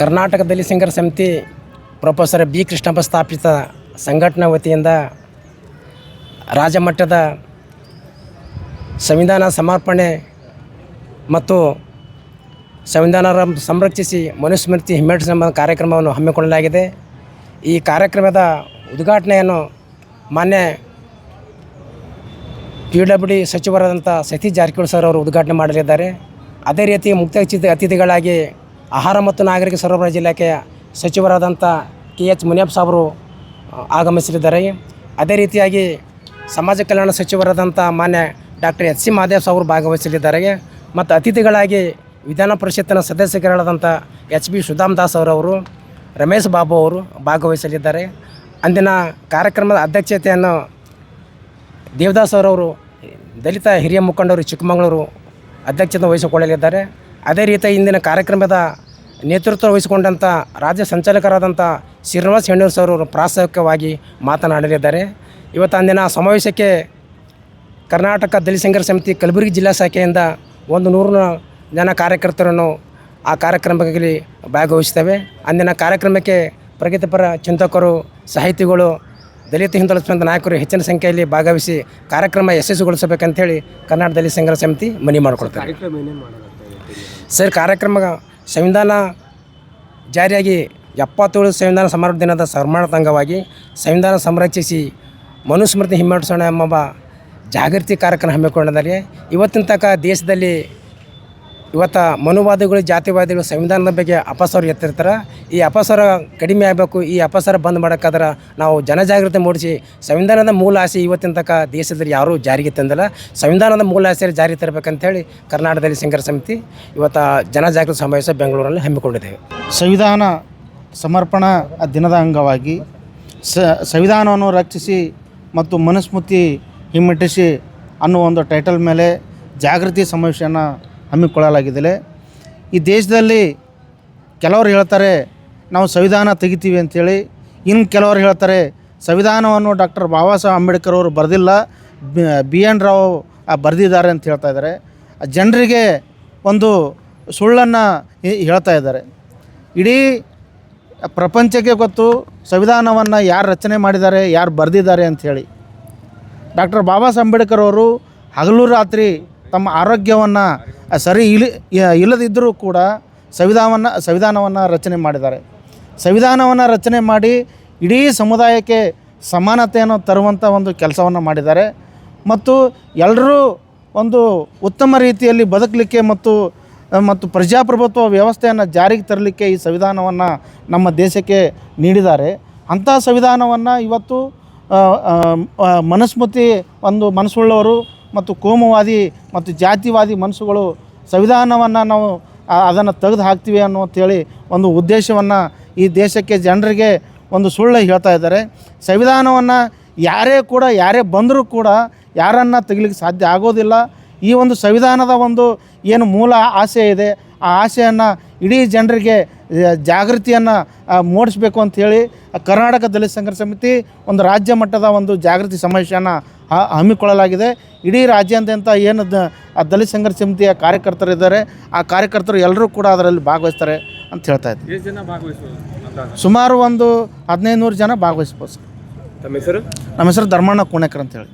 Karnataka singer ಸಮಿತಿ professor B Krishnappa ಸ್ಥಾಪಿತ ಸಂಘಟನಾ ವತಿಯಿಂದ ರಾಜಮಟ್ಟದ ಸಂವಿಧಾನ ಸಮರ್ಪಣೆ ಮತ್ತು ಸಂವಿಧಾನ ಸಂರಕ್ಷಿಸಿ ಮನುಸ್ಮೃತಿ ಹಿಮ್ಮೆಟ್ಟಿಸಿ ಎಂಬ ಕಾರ್ಯಕ್ರಮವನ್ನು ಹಮ್ಮಿಕೊಳ್ಳಲಾಗಿದೆ. ಈ ಕಾರ್ಯಕ್ರಮದ ಉದ್ಘಾಟನೆಯನ್ನು ಮಾನ್ಯ ಪಿ ಡಬ್ಲ್ಯೂ ಡಿ ಸಚಿವರಾದಂಥ ಸತೀಶ್ ಜಾರಕಿಹೊಳಿ ಸರ್ ಅವರು ಉದ್ಘಾಟನೆ ಮಾಡಲಿದ್ದಾರೆ. ಅದೇ ರೀತಿ ಮುಕ್ತ ಅತಿಥಿ ಅತಿಥಿಗಳಾಗಿ ಆಹಾರ ಮತ್ತು ನಾಗರಿಕ ಸರಬರಾಜು ಇಲಾಖೆಯ ಸಚಿವರಾದಂಥ ಕೆ ಎಚ್ ಮುನಿಯಪ್ಪ ಸಾಬರು ಆಗಮಿಸಲಿದ್ದಾರೆ ಅದೇ ರೀತಿಯಾಗಿ ಸಮಾಜ ಕಲ್ಯಾಣ ಸಚಿವರಾದಂಥ ಮಾನ್ಯ ಡಾಕ್ಟರ್ ಎಚ್ ಸಿ ಮಹದೇವ್ ಸಾಬರು ಭಾಗವಹಿಸಲಿದ್ದಾರೆ. ಮತ್ತು ಅತಿಥಿಗಳಾಗಿ ವಿಧಾನ ಪರಿಷತ್ತಿನ ಸದಸ್ಯರಾದಂಥ ಎಚ್ ಬಿ ಸುಧಾಮ್ ದಾಸ್ ಅವರವರು, ರಮೇಶ್ ಬಾಬು ಅವರು ಭಾಗವಹಿಸಲಿದ್ದಾರೆ. ಅಂದಿನ ಕಾರ್ಯಕ್ರಮದ ಅಧ್ಯಕ್ಷತೆಯನ್ನು ದೇವದಾಸ್ ಅವರವರು ದಲಿತ ಹಿರಿಯ ಮುಖಂಡರು ಚಿಕ್ಕಮಗಳೂರು ಅಧ್ಯಕ್ಷತೆ ವಹಿಸಿಕೊಳ್ಳಲಿದ್ದಾರೆ. ಅದೇ ರೀತಿ ಇಂದಿನ ಕಾರ್ಯಕ್ರಮದ ನೇತೃತ್ವ ವಹಿಸಿಕೊಂಡಂಥ ರಾಜ್ಯ ಸಂಚಾಲಕರಾದಂಥ ಶ್ರೀನಿವಾಸ್ ಹೆಣ್ಣೂರು ಸರ್ ಅವರು ಪ್ರಾಸ್ತಾವಿಕವಾಗಿ ಮಾತನಾಡಲಿದ್ದಾರೆ. ಇವತ್ತು ಅಂದಿನ ಸಮಾವೇಶಕ್ಕೆ ಕರ್ನಾಟಕ ದಲಿತ ಸಂಘರ್ಷ ಸಮಿತಿ ಕಲಬುರಗಿ ಜಿಲ್ಲಾ ಶಾಖೆಯಿಂದ ಒಂದು ನೂರು ಜನ ಕಾರ್ಯಕರ್ತರನ್ನು ಆ ಕಾರ್ಯಕ್ರಮದಲ್ಲಿ ಭಾಗವಹಿಸ್ತೇವೆ ಅಂದಿನ ಕಾರ್ಯಕ್ರಮಕ್ಕೆ ಪ್ರಗತಿಪರ ಚಿಂತಕರು, ಸಾಹಿತಿಗಳು, ದಲಿತ ಹಿಂದುಳಿದ ನಾಯಕರು ಹೆಚ್ಚಿನ ಸಂಖ್ಯೆಯಲ್ಲಿ ಭಾಗವಹಿಸಿ ಕಾರ್ಯಕ್ರಮ ಯಶಸ್ವಿಗೊಳಿಸಬೇಕಂತೇಳಿ ಕರ್ನಾಟಕ ದಲಿತ ಸಂಘರ್ಷ ಸಮಿತಿ ಮನವಿ ಮಾಡಲಾಗ್ತದೆ ಸರ್ ಕಾರ್ಯಕ್ರಮ ಸಂವಿಧಾನ ಜಾರಿಯಾಗಿ ಎಪ್ಪತ್ತೇಳು ಸಂವಿಧಾನ ಸಮಾರೋಪ ದಿನದ ಸನ್ಮಾನದ ಅಂಗವಾಗಿ ಸಂವಿಧಾನ ಸಂರಕ್ಷಿಸಿ ಮನುಸ್ಮೃತಿ ಹಿಮ್ಮೆಟ್ಟಿಸೋಣ ಎಂಬ ಜಾಗೃತಿ ಕಾರ್ಯಕ್ರಮ ಹಮ್ಮಿಕೊಂಡಿದ್ದಾರೆ. ಇವತ್ತಿನ ತನಕ ದೇಶದಲ್ಲಿ ಇವತ್ತು ಮನುವಾದಿಗಳು, ಜಾತಿವಾದಿಗಳು ಸಂವಿಧಾನದ ಬಗ್ಗೆ ಅಪಸ್ವರ ಎತ್ತಿರ್ತಾರೆ. ಈ ಅಪಸ್ವರ ಕಡಿಮೆ ಆಗಬೇಕು, ಈ ಅಪಸ್ವರ ಬಂದ್ ಮಾಡೋಕ್ಕಾದ್ರೆ ನಾವು ಜನಜಾಗೃತಿ ಮೂಡಿಸಿ ಸಂವಿಧಾನದ ಮೂಲ ಆಸೆ ಇವತ್ತಿನ ತನಕ ದೇಶದಲ್ಲಿ ಯಾರೂ ಜಾರಿಗೆ ತಂದಿಲ್ಲ. ಸಂವಿಧಾನದ ಮೂಲ ಆಸೆಯಲ್ಲಿ ಜಾರಿ ತರಬೇಕಂತೇಳಿ ಕರ್ನಾಟಕದಲ್ಲಿ ಸಂಘರ್ಷ ಸಮಿತಿ ಇವತ್ತು ಜನಜಾಗೃತಿ ಸಮಾವೇಶ ಬೆಂಗಳೂರಲ್ಲಿ ಹಮ್ಮಿಕೊಂಡಿದ್ದೇವೆ. ಸಂವಿಧಾನ ಸಮರ್ಪಣಾ ದಿನದ ಅಂಗವಾಗಿ ಸಂವಿಧಾನವನ್ನು ರಕ್ಷಿಸಿ ಮತ್ತು ಮನುಸ್ಮೃತಿ ಹಿಮ್ಮೆಟ್ಟಿಸಿ ಅನ್ನೋ ಒಂದು ಟೈಟಲ್ ಮೇಲೆ ಜಾಗೃತಿ ಸಮಾವೇಶನ ಹಮ್ಮಿಕೊಳ್ಳಲಾಗಿದೆ ಈ ದೇಶದಲ್ಲಿ ಕೆಲವರು ಹೇಳ್ತಾರೆ, ನಾವು ಸಂವಿಧಾನ ತೆಗಿತೀವಿ ಅಂಥೇಳಿ ಇನ್ನು ಕೆಲವರು ಹೇಳ್ತಾರೆ, ಸಂವಿಧಾನವನ್ನು ಡಾಕ್ಟರ್ ಬಾಬಾ ಸಾಹೇಬ್ ಅಂಬೇಡ್ಕರ್ ಅವರು ಬರೆದಿಲ್ಲ, ಬಿ ಎನ್ ರಾವ್ ಬರೆದಿದ್ದಾರೆ ಅಂತ ಹೇಳ್ತಾ ಇದ್ದಾರೆ. ಜನರಿಗೆ ಒಂದು ಸುಳ್ಳನ್ನು ಹೇಳ್ತಾ ಇದ್ದಾರೆ. ಇಡೀ ಪ್ರಪಂಚಕ್ಕೆ ಗೊತ್ತು, ಸಂವಿಧಾನವನ್ನು ಯಾರು ರಚನೆ ಮಾಡಿದ್ದಾರೆ, ಯಾರು ಬರೆದಿದ್ದಾರೆ ಅಂಥೇಳಿ ಡಾಕ್ಟರ್ ಬಾಬಾ ಸಾಹೇಬ್ ಅಂಬೇಡ್ಕರ್ ಅವರು ಹಗಲು ರಾತ್ರಿ ತಮ್ಮ ಆರೋಗ್ಯವನ್ನು ಸರಿ ಇಲ್ಲಿ ಇಲ್ಲದಿದ್ದರೂ ಕೂಡ ಸಂವಿಧಾನವನ್ನು ಸಂವಿಧಾನವನ್ನು ರಚನೆ ಮಾಡಿದ್ದಾರೆ. ಸಂವಿಧಾನವನ್ನು ರಚನೆ ಮಾಡಿ ಇಡೀ ಸಮುದಾಯಕ್ಕೆ ಸಮಾನತೆಯನ್ನು ತರುವಂಥ ಒಂದು ಕೆಲಸವನ್ನು ಮಾಡಿದ್ದಾರೆ. ಮತ್ತು ಎಲ್ಲರೂ ಒಂದು ಉತ್ತಮ ರೀತಿಯಲ್ಲಿ ಬದುಕಲಿಕ್ಕೆ ಮತ್ತು ಮತ್ತು ಪ್ರಜಾಪ್ರಭುತ್ವ ವ್ಯವಸ್ಥೆಯನ್ನು ಜಾರಿಗೆ ತರಲಿಕ್ಕೆ ಈ ಸಂವಿಧಾನವನ್ನು ನಮ್ಮ ದೇಶಕ್ಕೆ ನೀಡಿದ್ದಾರೆ. ಅಂಥ ಸಂವಿಧಾನವನ್ನು ಇವತ್ತು ಮನುಸ್ಮೃತಿ ಒಂದು ಮನಸ್ಸುಳ್ಳವರು ಮತ್ತು ಕೋಮುವಾದಿ ಮತ್ತು ಜಾತಿವಾದಿ ಮನಸ್ಸುಗಳು ಸಂವಿಧಾನವನ್ನು ನಾವು ಅದನ್ನು ತೆಗೆದು ಹಾಕ್ತೀವಿ ಅನ್ನುವಂಥೇಳಿ ಒಂದು ಉದ್ದೇಶವನ್ನು ಈ ದೇಶಕ್ಕೆ ಜನರಿಗೆ ಒಂದು ಸುಳ್ಳು ಹೇಳ್ತಾ ಇದ್ದಾರೆ. ಸಂವಿಧಾನವನ್ನು ಯಾರೇ ಕೂಡ, ಯಾರೇ ಬಂದರೂ ಕೂಡ ಯಾರನ್ನು ತೆಗಿಲಿಕ್ಕೆ ಸಾಧ್ಯ ಆಗೋದಿಲ್ಲ. ಈ ಒಂದು ಸಂವಿಧಾನದ ಒಂದು ಏನು ಮೂಲ ಆಸೆ ಇದೆ, ಆ ಆಸೆಯನ್ನು ಇಡೀ ಜನರಿಗೆ ಜಾಗೃತಿಯನ್ನು ಮೂಡಿಸ್ಬೇಕು ಅಂಥೇಳಿ ಕರ್ನಾಟಕ ದಲಿತ ಸಂಘರ್ಷ ಸಮಿತಿ ಒಂದು ರಾಜ್ಯ ಮಟ್ಟದ ಒಂದು ಜಾಗೃತಿ ಸಮಾವೇಶನ ಹ- ಹಮ್ಮಿಕೊಳ್ಳಲಾಗಿದೆ. ಇಡೀ ರಾಜ್ಯಾದ್ಯಂತ ಏನು ದಲಿತ ಸಂಘರ್ಷ ಸಮಿತಿಯ ಕಾರ್ಯಕರ್ತರಿದ್ದಾರೆ ಆ ಕಾರ್ಯಕರ್ತರು ಎಲ್ಲರೂ ಕೂಡ ಅದರಲ್ಲಿ ಭಾಗವಹಿಸ್ತಾರೆ ಅಂತ ಹೇಳ್ತಾ ಇದ್ದೆ ಎಷ್ಟು ಜನ ಭಾಗವಹಿಸ್ಬೋದು ಸುಮಾರು ಒಂದು ಹದಿನೈದು ನೂರು ಜನ ಭಾಗವಹಿಸ್ಬೋದು ಸರ್. ತಮ್ಮ ಹೆಸರು? ನಮ್ಮ ಹೆಸರು ಧರ್ಮಣ್ಣ ಕುಣೇಕರ್ ಅಂತೇಳಿ